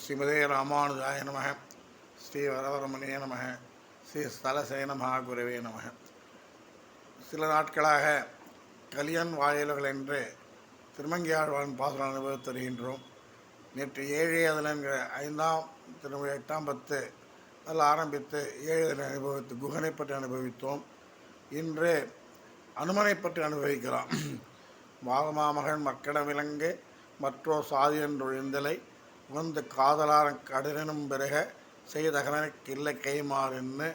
ஸ்ரீமதே ராமானுஜாய நமக. ஸ்ரீ வரவரமணிய நமக. ஸ்ரீ ஸ்தலசேன மகாகுருவே நமக. சில நாட்களாக கலியன் வாயில்கள் என்று திருமங்கியாழ்வான் பாசன அனுபவித்து வருகின்றோம் நேற்று ஏழு அதில் என்கிற ஐந்தாம் திரும்ப எட்டாம் பத்து அதில் ஆரம்பித்து ஏழு அதில் அனுபவித்து குகனை பற்றி அனுபவித்தோம். இன்று அனுமனை பற்றி அனுபவிக்கிறோம் மாகமாமகன் மக்கட விலங்கு மற்றோர் சாதி என்றொழிந்தலை உகந்த காதலான கடனும் பிறக செய்தகனக்கு இல்லை கைமாறென்னு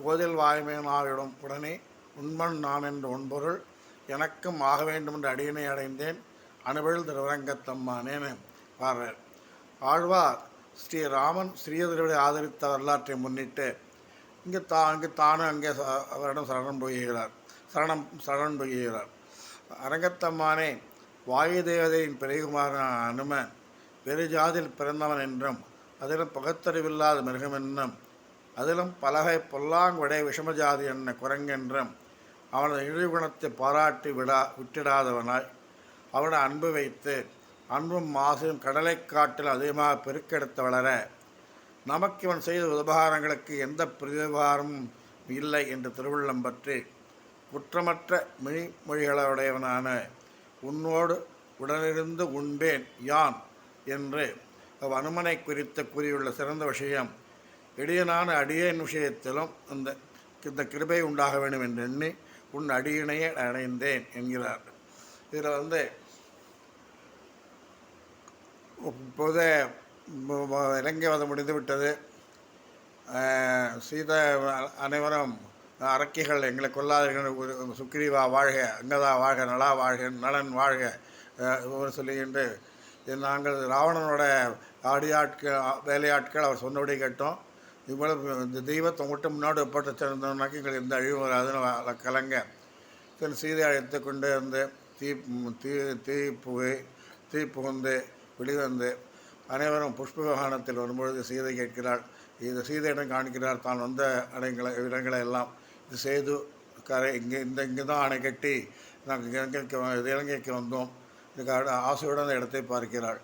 கோதில் வாய்மையனாரிடம் உடனே உண்மன் நான் என்ற ஒன்பொருள் எனக்கும் ஆக வேண்டும் என்ற அடியினை அடைந்தேன். அனுபவில் திருவரங்கத்தம்மானேன்னு பாடுறார் ஆழ்வார் ஸ்ரீராமன் ஸ்ரீதருடைய ஆதரித்த வரலாற்றை முன்னிட்டு இங்கே தா அங்கு தானும் அங்கே ச- அவரிடம் சரணம் புகுகிறார் சரணம் சரணம் புகுகிறார் அரங்கத்தம்மானே வாயு தேவதையின் பிறகுமாரான அனுமன் வெறு ஜாதியில் பிறந்தவன் என்றும் அதிலும் பகுத்தறிவில்லாத மிருகம் என்னும் அதிலும் பலகை பொல்லாங்குடை விஷமஜாதி என்ன குரங்கென்றும் அவனது இழிகுணத்தை பாராட்டி விடா விட்டிடாதவனாய் அவனை அன்பு வைத்து அன்பும் மாசும் கடலை காட்டில் அதிகமாக பெருக்கெடுத்து வளர நமக்கு இவன் செய்த உபகாரங்களுக்கு எந்த பிரதிபாரமும் இல்லை என்று திருவுள்ளம் பற்றி குற்றமற்ற மிழிமொழிகளுடையவனான உன்னோடு உடனிருந்து உண்பேன் யான். என்று அவ் அனுமனை குறித்து கூறியுள்ள சிறந்த விஷயம் இடியனான அடியேன் விஷயத்திலும் இந்த இந்த கிருபை உண்டாக வேண்டும் என்று எண்ணி உன் அடியினையே அடைந்தேன் என்கிறார். இதில் வந்து இப்போது இலங்கை வதம் முடிந்துவிட்டது சீத சீதா அனைவரும் அரக்கிகள் எங்களை கொல்லாதீர்கள் சுக்ரீவா வாழ்க அங்கதா வாழ்க நலா வாழ்க நலன் வாழ்க ஆஹ் இவர் சொல்லுகின்ற நாங்கள் ராவணனோட ஆடியாட்கள் வேலையாட்கள் அவர் சொன்னபடி கேட்டோம். இவ்வளவு இந்த தெய்வத்தை மட்டும் முன்னாடி ஒப்பட்ட சேர்ந்தோம்னாக்கி எங்களுக்கு எந்த அழிவும் வராதுன்னு கலங்க. சரி சீதை அழைத்து கொண்டு வந்து தீ தீ தீ புகை தீ புகுந்து வெளிவந்து அனைவரும் புஷ்ப விவகாரத்தில் வரும்பொழுது சீதை கேட்கிறாள். இது சீதையிடம் காண்கிறார். தான் வந்த அடைங்களை இடங்களை எல்லாம் இது செய்து கரை இங்கே இந்த இங்கே தான் அணை கட்டி நாங்கள் இலங்கைக்கு இது இலங்கைக்கு வந்தோம். ஆசையுடன் அந்த இடத்தை பார்க்கிறாள்.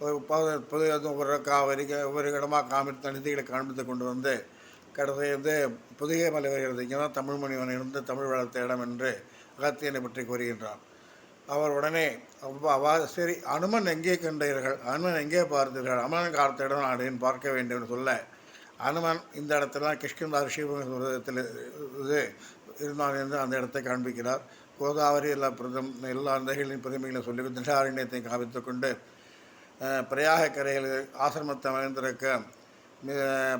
ஒரு ப- ஒவ்வொரு காவிரி ஒவ்வொரு இடமாக காமித்து தனிதிகளை காண்பித்து கொண்டு வந்து கடைசியை வந்து புதிய மலை வருகிறது. இங்கே தான் தமிழ் மணிவன் இருந்து தமிழ் வளர்த்த இடம் என்று அகத்தியனை பற்றி கூறுகின்றான். அவர் உடனே அவ்வா அவா சரி அனுமன் எங்கே கண்டீர்கள்? அனுமன் எங்கே பார்த்தீர்கள்? அனுமன் காலத்த இடம் அப்படின்னு பார்க்க வேண்டும்? என்று சொல்ல அனுமன் இந்த இடத்துல கிஷ்கிந்தா ரிஷிபத்தில் இது இருந்தான் என்று அந்த இடத்தை காண்பிக்கிறார். கோதாவரி எல்லா பிரதம் எல்லா நதிகளின் பெருமைகளை சொல்லி திண்டாரண்யத்தை காவித்து கொண்டு பிரயாக கரையில் ஆசிரமத்தை அமைந்திருக்க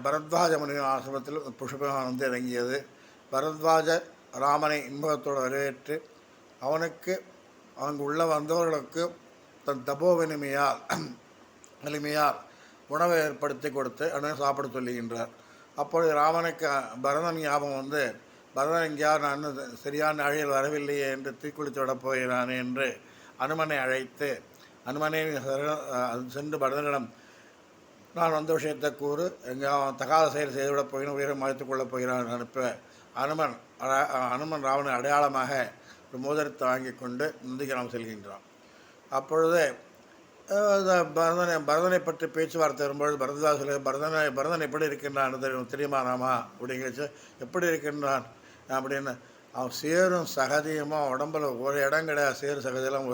பரத்வாஜ முனிவர் ஆசிரமத்தில் புஷ்பகம் வந்து இறங்கியது. பரத்வாஜ ராமனை இன்பத்தோடு வரவேற்று அவனுக்கு அங்கு உள்ள வந்தவர்களுக்கு தன் தபோ வலிமையால் வலிமையால் உணவை ஏற்படுத்தி கொடுத்து அவனை சாப்பிட சொல்லுகின்றார். அப்பொழுது ராமனுக்கு பரதன் ஞாபகம் வந்து பரதன் எங்கேயாவது நான் சரியான அழையில் வரவில்லையே என்று தீக்குளித்து விடப் போகிறானே என்று அனுமனை அழைத்து அனுமனை சென்று பரதனிடம் நான் வந்த விஷயத்தை கூறு எங்கேயாவது தகாத செயல் செய்துவிடப் போகிறேன் உயிரை மாய்த்துக் கொள்ளப் போகிறான் அனுப்ப அனுமன் அட- அனுமன் ராவணன் அடையாளமாக ஒரு மோதிரத்தை வாங்கி கொண்டு நந்திகிராம் செல்கின்றான் அப்பொழுது பரதனை பரதனை பற்றி பேச்சுவார்த்தை வரும்பொழுது பரதா பரதனை பரதன் எப்படி இருக்கின்றான் தெரியும் தெரியுமா நாமா அப்படிங்கிறச்சு எப்படி இருக்கின்றான் அப்படின்னு அவன் சேரும் சகதியுமா உடம்புல ஒரு இடம் கிடையாது சேரு சகதியெல்லாம்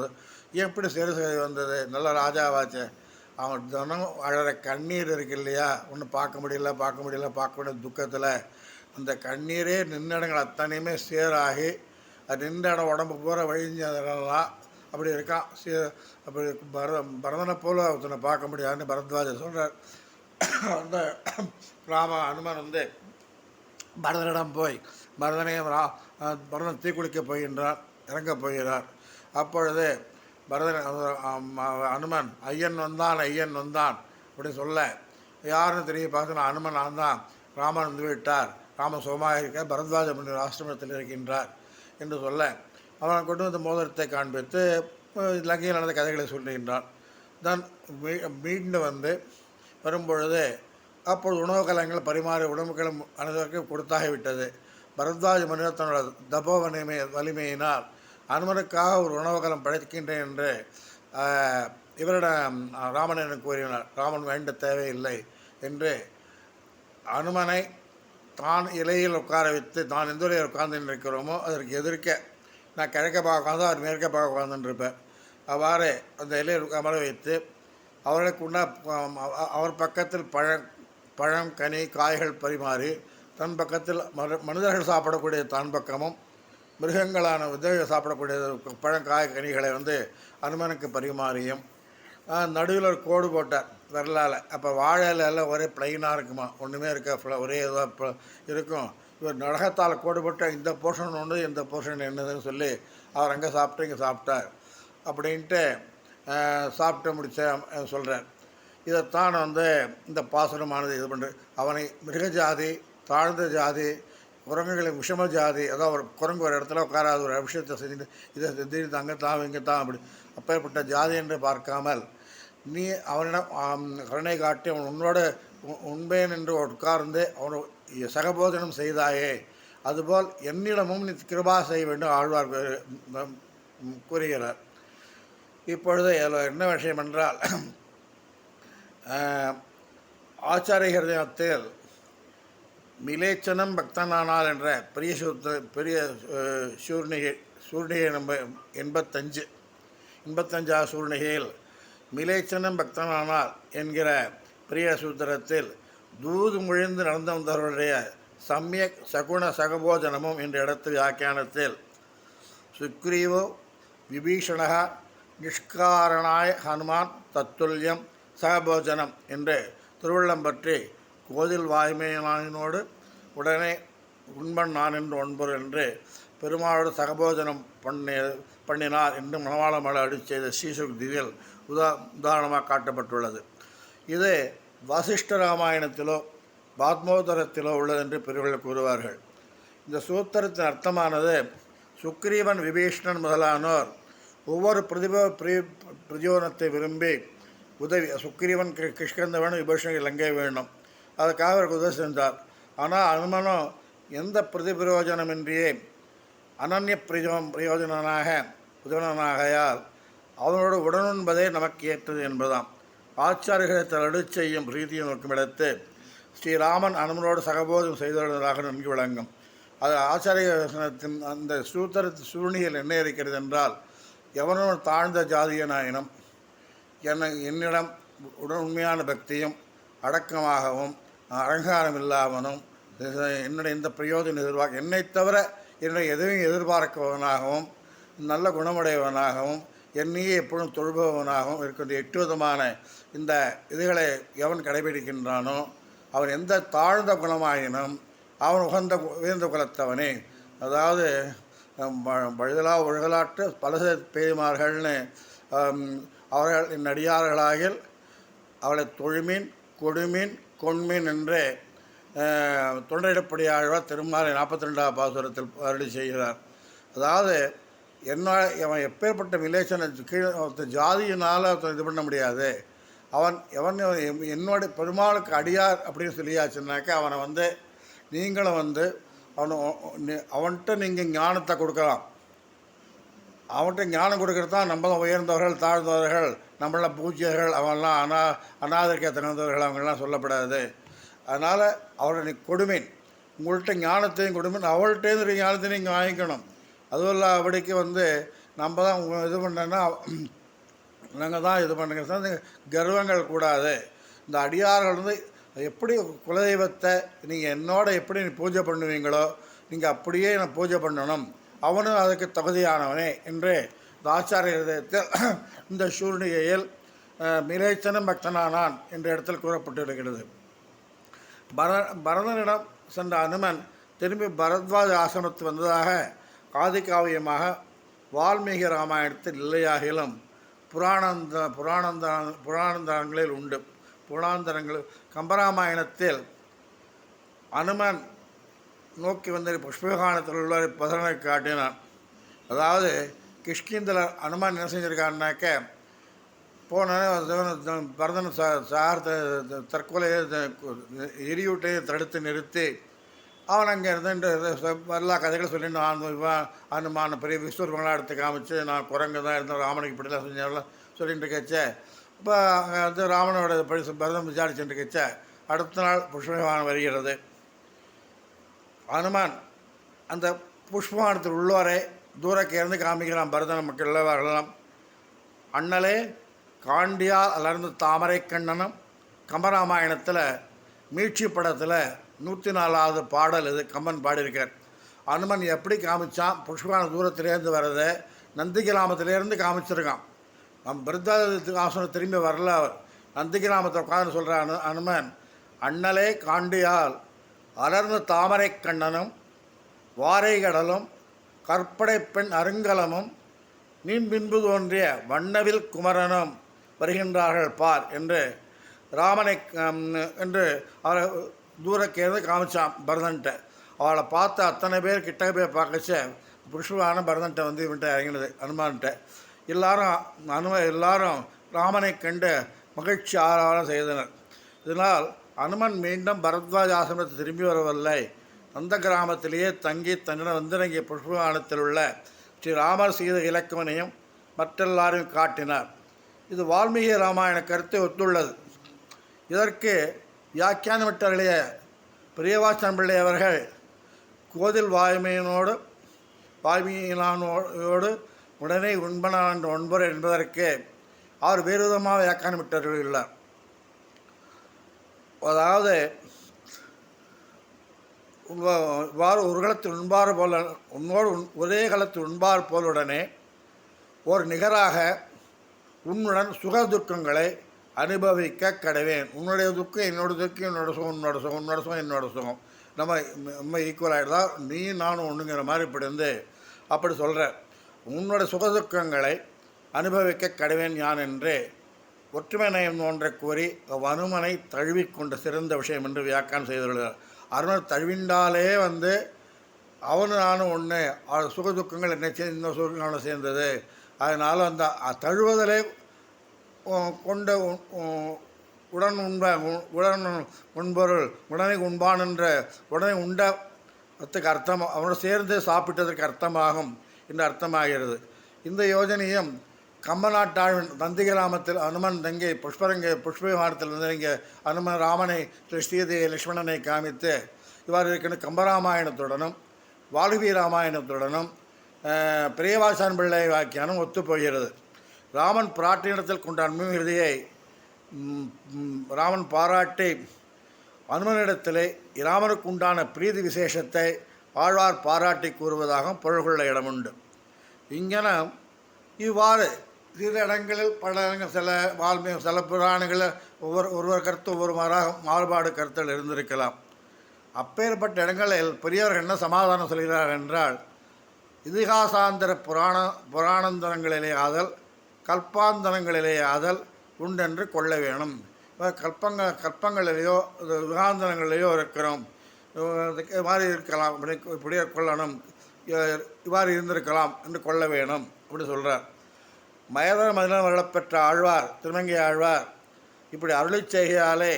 எப்படி சேரு சகதி வந்தது? நல்ல ராஜாவாச்சே. அவன் தினம் அழற கண்ணீர் இருக்கு இல்லையா? ஒன்றும் பார்க்க முடியல பார்க்க முடியல பார்க்க முடியல துக்கத்தில். அந்த கண்ணீரே நின்னடங்கள் அத்தனையுமே சேராகி அது நின்ற இடம் உடம்பு பூரா வழிஞ்சதெல்லாம் அப்படி இருக்கான் சே அப்படி பர பரதனை போல ஒருத்தனை பார்க்க முடியாதுன்னு பரத்வாஜர் சொல்கிறார் அந்த ராம அனுமன் வந்து பரதனிடம் போய் பரதனையும் ரா பரதன் தீக்குளிக்க போகின்றார் இறங்கப் போகிறார். அப்பொழுது பரதன் அனுமன் ஐயன் வந்தான் ஐயன் வந்தான் அப்படி சொல்ல யாருன்னு தெரிய பார்த்து அனுமன் நான் தான். ராமன் வந்து விட்டார். ராம சுகமாக இருக்க பரத்வாஜ முனிவர் ஆசிரமத்தில் இருக்கின்றார் என்று சொல்ல அவன் கொண்டு வந்து மோதிரத்தை காண்பித்து அஹ் லங்கையில் நடந்த கதைகளை சொல்லுகின்றான். தான் மீ- மீண்டு வந்து வரும்பொழுது அப்பொழுது உணவு கலங்கள் பரிமாறி உணவுகளும் அனைவருக்கும் கொடுத்தாகிவிட்டது. பரத்வாஜ மனிதர் தன்னோட தபோ வலிமை வலிமையினால் அனுமனுக்காக ஒரு உணவகலம் படைக்கின்றேன் என்று இவரிடம் ராமனிடம் கூறினார். ராமன் வேண்ட தேவையில்லை என்று அனுமனை தான் இலையில் உட்கார வைத்து தான் எந்த இலையில் உட்கார்ந்து இருக்கிறோமோ அதற்கு எதிர்க்க நான் கிழக்க பார்க்க உட்காந்து அவர் மேற்க பார்க்க உட்காந்துருப்பேன் அவ்வாறு அந்த இலையில் அமர வைத்து அவர்களுக்கு உண்ணா அவர் பக்கத்தில் பழம் பழம் கனி காய்கள் பரிமாறி தன் பக்கத்தில் மனிதர்கள் சாப்பிடக்கூடிய தான் பக்கமும் மிருகங்களான விதைகள் சாப்பிடக்கூடிய பழங்காய் கனிகளை வந்து அனுமனுக்கு பரிமாறியும். நடுவில் ஒரு கோடு போட்டார் விரலால். அப்போ வாழை எல்லாம் ஒரே ப்ளைனாக இருக்குமா? ஒன்றுமே இருக்க ஒரே இதாக இருக்கும். இவர் நரகத்தால் கோடு போட்டால் இந்த போர்ஷன் ஒன்று இந்த போர்ஷன் என்னதுன்னு சொல்லி அவர் அங்கே சாப்பிட்டு இங்கே சாப்பிட்டார். அப்படின்ட்டு சாப்பிட்டு முடிச்ச சொல்கிறார் இதைத்தான் வந்து இந்த பாசுரமானது இது பண்ணுறது அவனை மிருகஜாதி தாழ்ந்த ஜாதி குரங்குகளை விஷம ஜாதி அதாவது ஒரு குரங்கு ஒரு இடத்துல உட்காராத ஒரு விஷயத்தை செஞ்சு இதை திடீர்னு அங்கே தான் இங்கே தான் அப்படி. அப்பேற்பட்ட ஜாதி என்று பார்க்காமல் நீ அவனிடம் கருணை காட்டி அவன் உன்னோட உ- உண்பேன் என்று உட்கார்ந்து அவனை சகபோதனம் செய்தாயே அதுபோல் என்னிடமும் நீ கிருபா செய்ய வேண்டும் ஆழ்வார் கூறுகிறார். இப்பொழுது என்ன விஷயம் என்றால் ஆச்சாரிய ஹிருதயத்தில் மிலேச்சனம் பக்தனானால் என்ற பெரிய சூத்த பெரிய சூர்ணிகை சூர்ணிகை நம்ப எண்பத்தஞ்சு எண்பத்தஞ்சாவது சூர்ணிகையில் மிலேச்சனம் பக்தனானால் என்கிற பெரிய சூத்திரத்தில் தூது முழிந்து நடந்து வந்தவருடைய சமயக் சகுண சகபோஜனமும் என்ற இடத்து வியாக்கியானத்தில் சுக்ரீவோ விபீஷணகா நிஷ்காரணாய ஹனுமான் தத்துல்யம் சகபோஜனம் என்று திருவள்ளம் பற்றி கோதில் வாய்மையினோடு உடனே உண்பன் நான் என்று ஒன்பர் என்று பெருமாளோடு சகபோஜனம் பண்ணி பண்ணினார் என்று மணவாள மலை அடி செய்த ஸ்ரீசுக்தியில் உதா உதாரணமாக காட்டப்பட்டுள்ளது. இது வசிஷ்ட ராமாயணத்திலோ பாத்மோதரத்திலோ உள்ளது என்று பெரியவர்கள் கூறுவார்கள். இந்த சூத்திரத்தின் அர்த்தமானது சுக்ரீவன் விபீஷ்ணன் முதலானோர் ஒவ்வொரு பிரதிப பிரி பிரஜோனத்தை விரும்பி உதவி சுக்ரீவன் கி- விபீஷன் வேணும் விபீஷணன் இலங்கை வேணும் அதுக்காக அவருக்கு உதவி செஞ்சார். ஆனால் அனுமனோ எந்த பிரதிபிரயோஜனமின்றியே அனன்ய பிரயோ பிரயோஜனனாக உதவனாகையால் அவனோடு உடனுண்பதே நமக்கு ஏற்றது என்பதாம் ஆச்சாரியர்களை தலடு செய்யும் பிரீதியை நோக்கும் இடத்து ஸ்ரீராமன் அனுமனோடு சகபோதம் செய்துள்ளதாக நன்கு விளங்கும். அது ஆச்சாரிய தரிசனத்தின் அந்த சூத்திர சூழ்நிலையில் என்ன இருக்கிறது என்றால் எவனும் தாழ்ந்த ஜாதியனாயினும் என்னை என்னிடம் உடன் உண்மையான பக்தியும் அடக்கமாகவும் அலங்காரம் இல்லாமலும் என்னுடைய எந்த பிரயோஜனம் எதிர்பார்க்க என்னை தவிர என்னை எதையும் எதிர்பார்க்கவனாகவும் நல்ல குணமுடையவனாகவும் என்னையே எப்பொழுதும் தொழுபவனாகவும் இருக்கின்ற எட்டு விதமான இந்த இதுகளை எவன் கடைபிடிக்கின்றானோ அவன் எந்த தாழ்ந்த குணமாயினும் அவன் உகந்த உயர்ந்த குலத்தவனே. அதாவது பழுதலா ஒழுகலாற்று பல பெருமார்கள்னு அவர்கள் என் அடியார்களாகில் அவளை தொழுமீன் கொடுமீன் கொண்மீன் என்று தொண்டையிடப்படியாழ்வார் தொண்டையிடப்படி திருமாலை நாற்பத்தி ரெண்டாவது பாசுரத்தில் அருளி செய்கிறார். அதாவது என்ன அவன் எப்பேற்பட்ட மிலேஷனை கீழே ஒருத்தன் ஜாதியினால் ஒருத்தன் இது பண்ண முடியாது. அவன் எவன் என்னோட பெருமாளுக்கு அடியார் அப்படின்னு சொல்லியாச்சுனாக்கா அவனை வந்து நீங்களும் வந்து அவனை அவன்கிட்ட நீங்கள் ஞானத்தை கொடுக்கலாம். அவன்கிட்ட ஞானம் கொடுக்கறது தான் நம்ம தான் உயர்ந்தவர்கள் தாழ்ந்தவர்கள் நம்மளாம் பூஜ்யர்கள் அவங்களாம் அனா அநாதரிக்க திறந்தவர்கள் அவங்களாம் சொல்லப்படாது. அதனால் அவரை நீ கொடுமீன். உங்கள்கிட்ட ஞானத்தையும் கொடுமீன். அவள்கிட்டேருந்து ஞானத்தையும் நீங்கள் வாங்கிக்கணும். அதுவும் இல்லாதபடிக்கு வந்து நம்ம தான் இது பண்ணோன்னா நாங்கள் தான் இது பண்ணுங்க கர்வங்கள் கூடாது. இந்த அடியார்கள் வந்து எப்படி குலதெய்வத்தை நீங்கள் என்னோட எப்படி நீ பூஜை பண்ணுவீங்களோ நீங்கள் அப்படியே நான் பூஜை பண்ணணும். அவனும் அதுக்கு தகுதியானவனே என்று இந்த ஆச்சாரிய இந்த சூழ்நிலையில் மிரேச்சனும் பக்தனானான் என்ற இடத்தில் கூறப்பட்டிருக்கிறது. பர பரதனிடம் சென்ற அனுமன் திரும்பி பரத்வாஜ ஆசிரமத்து வந்ததாக காதிகாவியமாக வால்மீகி ராமாயணத்தில் இல்லையாகிலும் புராணந்த புராணந்த புராணந்தரங்களில் உண்டு. புராணந்தரங்கள் கம்பராமாயணத்தில் அனுமன் நோக்கி வந்து புஷ்பகானத்தில் உள்ள பதனை காட்டினான். அதாவது கிஷ்கிந்தில் அனுமான் என்ன செஞ்சுருக்காருனாக்க போன பரதன் சா சார் தற்கொலையை எரியூட்டையும் எரியூட்டையை தடுத்து நிறுத்தி அவன் அங்கே இருந்து எல்லா கதைகளும் சொல்லி நான் இவன் அனுமான பெரிய விஸ்வரூபங்களாக எடுத்து காமிச்சு நான் குரங்கு தான் இருந்தேன் ராமனுக்கு இப்படிலாம் செஞ்சவெல்லாம் சொல்லிட்டு இருக்கச்ச. இப்போ அங்கே வந்து ராமனோட படி பரதம் விசாரிச்சுட்டு இருக்கச்ச. அடுத்த நாள் புஷ்பவானம் வருகிறது. அனுமான். அந்த புஷ்பவானத்தில் உள்ளவரை தூரக்கேர்ந்து காமிக்கிறான் பரதன் மக்கள் உள்ளவர்களெல்லாம் அண்ணலே காண்டியால் அலர்ந்த தாமரை கண்ணனும் கம்பராமாயணத்தில் மீட்சி படத்தில் நூற்றி நாலாவது பாடல் இது கம்பன் பாடியிருக்கார். அனுமன் எப்படி காமிச்சான்? புஷ்பான தூரத்திலேருந்து வர்றதை நந்தி கிராமத்திலேருந்து காமிச்சிருக்கான். நம் பிருத்தாதி ஆசனம் திரும்பி வரல அவர். நந்தி கிராமத்தை உட்காந்து சொல்கிற அனு அனுமன் அண்ணலே காண்டியால் அலர்ந்த தாமரை கண்ணனும் கடலும் கற்படை பெண் அருங்கலமும் நீன் பின்பு தோன்றிய வண்ணவில் குமரனும் வருகின்றார்கள் பார் என்று ராமனை என்று அவரை தூரக்கேர்ந்து காமிச்சான் பரதன்ட்ட. அவளை பார்த்து அத்தனை பேர் கிட்ட போய் பார்க்கச்ச புஷ்பான பரதன்ட்ட வந்து இவன்ட்ட இறங்கினது அனுமான்கிட்ட எல்லாரும் அனும எல்லாரும் ராமனை கண்டு மகிழ்ச்சி ஆரவாரம் செய்தனர். இதனால் அனுமன் மீண்டும் பரத்வாஜ் ஆசிரமத்தை திரும்பி வரவில்லை. அந்த கிராமத்திலேயே தங்கி தன்னிடம் வந்திறங்கிய புஷ்பவானத்தில் உள்ள ஸ்ரீ ராமர் சீத இலக்கவனையும் மற்றெல்லாரையும் காட்டினார். இது வால்மீகி ராமாயண கருத்தை ஒத்துள்ளது. இதற்கு வியாக்கியானமிட்டர்களைய பிரியவாசன் பிள்ளை அவர்கள் கோதில் வாய்மையினோடு வாய்மையினானோடு உடனே உண்பனான் ஒன்பர் என்பதற்கு அவர் வேறு விதமாக வியாக்கியானமிட்டருள்ளார் அதாவது இவ்வாறு ஒரு களத்தில் உண்பார் போல உன்னோடு உன்- ஒரே களத்தில் உண்பார் போலுடனே ஒரு நிகராக உன்னுடன் சுக துக்கங்களை அனுபவிக்க கடவேன். உன்னுடைய துக்கம் என்னோட துக்கம் என்னோட சுகம் உன்னோட சுகம் உன்னோட சுகம் என்னோட சுகம். நம்ம நம்ம ஈக்குவல் ஆகிடுதா நீ நானும் ஒன்றுங்கிற மாதிரி இப்படி இருந்து அப்படி சொல்கிற உன்னோட சுக துக்கங்களை அனுபவிக்க கடவேன் யான் என்று. ஒற்றுமை நயம் ஒன்றை கூறி வனுமனை தழுவிக்கொண்ட சிறந்த விஷயம் என்று வியாக்கியானம் செய்துள்ளார் அருணர் தழுவிண்டாலே வந்து அவனு நானும் ஒன்று சுக துக்கங்கள் என்ன சேர்ந்து இந்த சுகங்களும் சேர்ந்தது. அதனால் அந்த தழுவதலே கொண்ட உடன் உண்ப உடன் உண்பொருள் உடனே உண்பான் என்ற உடனே உண்டத்துக்கு அர்த்தம் அவனோடு சேர்ந்து சாப்பிட்டதற்கு அர்த்தமாகும் என்று அர்த்தமாகிறது. இந்த யோஜனையும் கம்பநாட்டாழ்வன் தந்திகிராமத்தில் அனுமன் தங்கை புஷ்பரங்க புஷ்பவிமானத்தில் இங்கே அனுமன் ராமனை ஸ்ரீதை லக்ஷ்மணனை காமித்து இவ்வாறு இருக்கின்ற கம்பராமாயணத்துடனும் வால்மீகி ராமாயணத்துடனும் பிரியவாசான் பிள்ளை வாக்கியானம் ஒத்துப்போகிறது ராமன் பிராட்டினிடத்தில் கொண்ட அன்புமிருதியை ராமன் பாராட்டி அனுமனிடத்திலே ராமனுக்கு உண்டான பிரீதி விசேஷத்தை ஆழ்வார் பாராட்டி கூறுவதாகவும் பொருள்கொள்ள இடமுண்டு. இங்கன இவ்வாறு சில இடங்களில் பல இடங்கள் சில வால்மீகி சில புராணங்களில் ஒவ்வொரு ஒருவர் கருத்து ஒவ்வொரு மாறாக மாறுபாடு கருத்துகள் இருந்திருக்கலாம். அப்பேற்பட்ட இடங்களில் பெரியவர்கள் என்ன சமாதானம் சொல்கிறார்கள் என்றால் இதிகாசாந்திர புராண புராணந்தரங்களிலே ஆதல் கல்பாந்தரங்களிலே ஆதல் உண்டென்று கொள்ள வேணும். இப்போ கல்பங்க கல்பங்களிலேயோ இது யுகாந்தரங்களிலேயோ இருக்கிறோம். இது மாதிரி இருக்கலாம். இப்படி இப்படியே கொள்ளணும். இவ்வாறு இருந்திருக்கலாம் என்று கொள்ள வேணும். அப்படி சொல்கிறார் மயதர மதினம் வரப்பெற்ற ஆழ்வார் திருமங்கை ஆழ்வார் இப்படி அருளை செய்கையாலே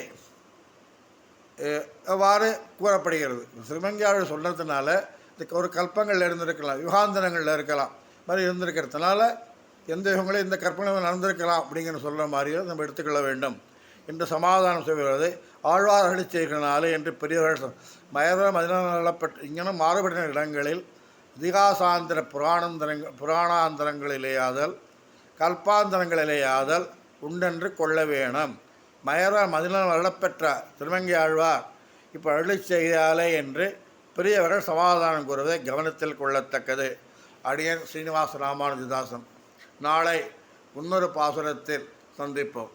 அவ்வாறு கூறப்படுகிறது. சிறுமங்கியாளர் சொல்கிறதுனால இந்த ஒரு கல்பங்கள் இருந்திருக்கலாம் யுகாந்தரங்களில் இருக்கலாம் இது மாதிரி இருந்திருக்கிறதுனால எந்த யுகங்களும் இந்த கற்பனை நடந்திருக்கலாம் அப்படிங்கிற சொல்கிற மாதிரியோ நம்ம எடுத்துக்கொள்ள வேண்டும் என்று சமாதானம் செய்வது ஆழ்வார் அருளை செய்கிறனாலே என்று பெரியவர்கள் மயதர மதினப்பட்ட இங்கனம் மாறுபட்ட இடங்களில் இதிகாசாந்திர புராணந்தரங்க புராணாந்தரங்களிலேயாதல் கல்பாந்தரங்களிலேயாதல் உண்டென்று கொள்ள வேணும். மயரா மதினம் வரப்பெற்ற திருமங்கை ஆழ்வார் இப்போ அருளிச் செய்தாலே என்று பெரியவர்கள் சமாதானம் கூறுவதை கவனத்தில் கொள்ளத்தக்கது. அடியன் ஸ்ரீனிவாச ராமானுஜதாசன். நாளை இன்னொரு பாசுரத்தில் சந்திப்போம்.